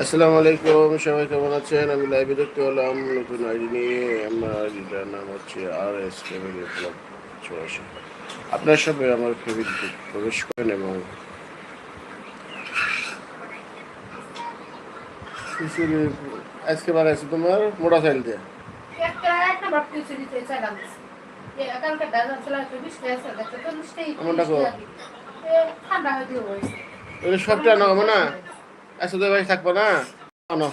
আসসালামু আলাইকুম সবাই কেমন আছেন? আমি লাইভে দেখতে হলাম নতুন আইডি নিয়ে। আমার আইডিটার নাম হচ্ছে আর এস ফ্যামিলি ক্লাব চুয়াশি আপনার সবাই আমার ফ্যামিলিতে প্রবেশ করেন এবং আজকে বার আছে তোমার মোটর সাইকেল দিয়ে সবটা হবে না? আজকে তো ভাই, থাকব না? করে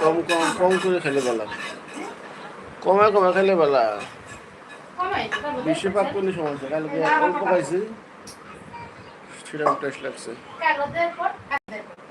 কম কম কম করে খেলে বেলা। কমে কমে খেলে বেলা। কমাই বেশি পাক করলে সমস্যা, কালকে অল্প পাইছি সেটা টেস্ট লাগছে।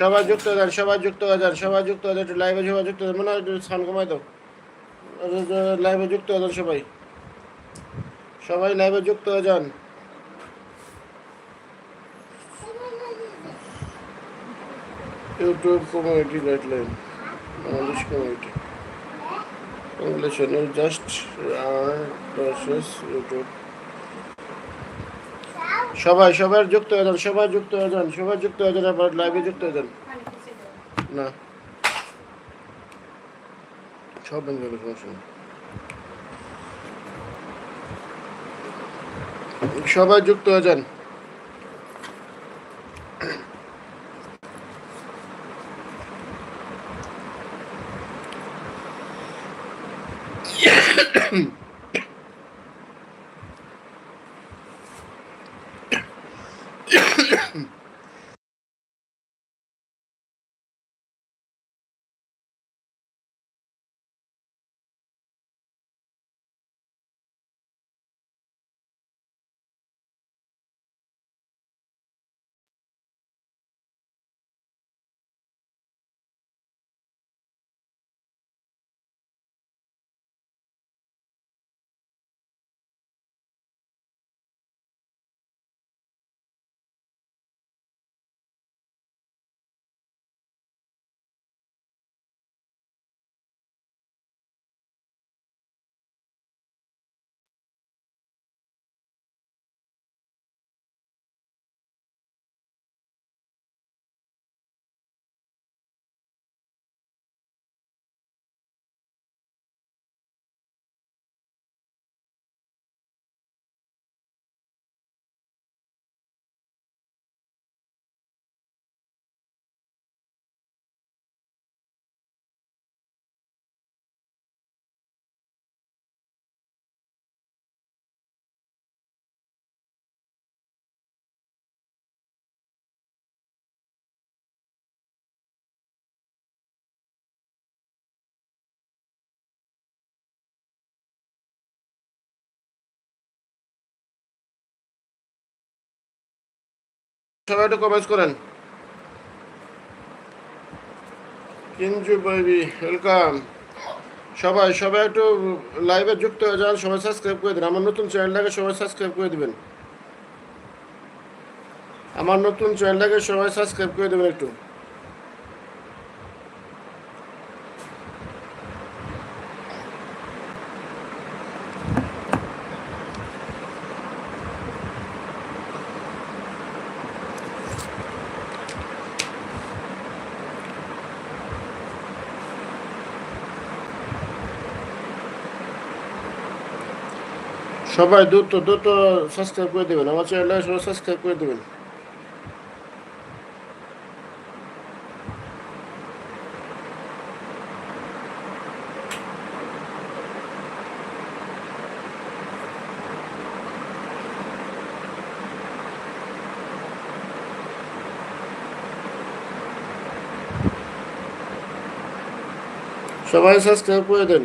সবাই যুক্ত হয়ে যান, সবাই যুক্ত হয়ে যান, সবাই যুক্ত হয়ে যান, একটু লাইভে সবাই যুক্ত হয়ে মনে হয় সাউন্ড কমাই দাও। লাইভে যুক্ত হয়ে যান সবাই। সবাই লাইভে যুক্ত হয়ে যান। YouTube community guideline Bangladesh community congratulation just process YouTube সবাই সবার যুক্ত হয়ে যান সবাই যুক্ত হয়ে যান সবাই যুক্ত হয়ে যান আপনার লাইভে যুক্ত হয়ে যান না সব ব্যাংক সমস্যা সবাই যুক্ত হয়ে যান Hmm. সবাই একটু কমেন্ট করেন। কিঞ্জু বেবি ওয়েলকাম সবাই সবাই একটু লাইভে যুক্ত হয়ে যান, সবাই সাবস্ক্রাইব করে দিন। আমার নতুন চ্যানেলটাকে সবাই সাবস্ক্রাইব করে দিবেন। আমার নতুন চ্যানেলটাকে সবাই সাবস্ক্রাইব করে দেবেন একটু। সবাই দ্রুত দ্রুত সাবস্ক্রাইব করে দেবেন। আমার চ্যানেলটা সবাই সাবস্ক্রাইব করে দেবেন। সবাই সাবস্ক্রাইব করে দেন।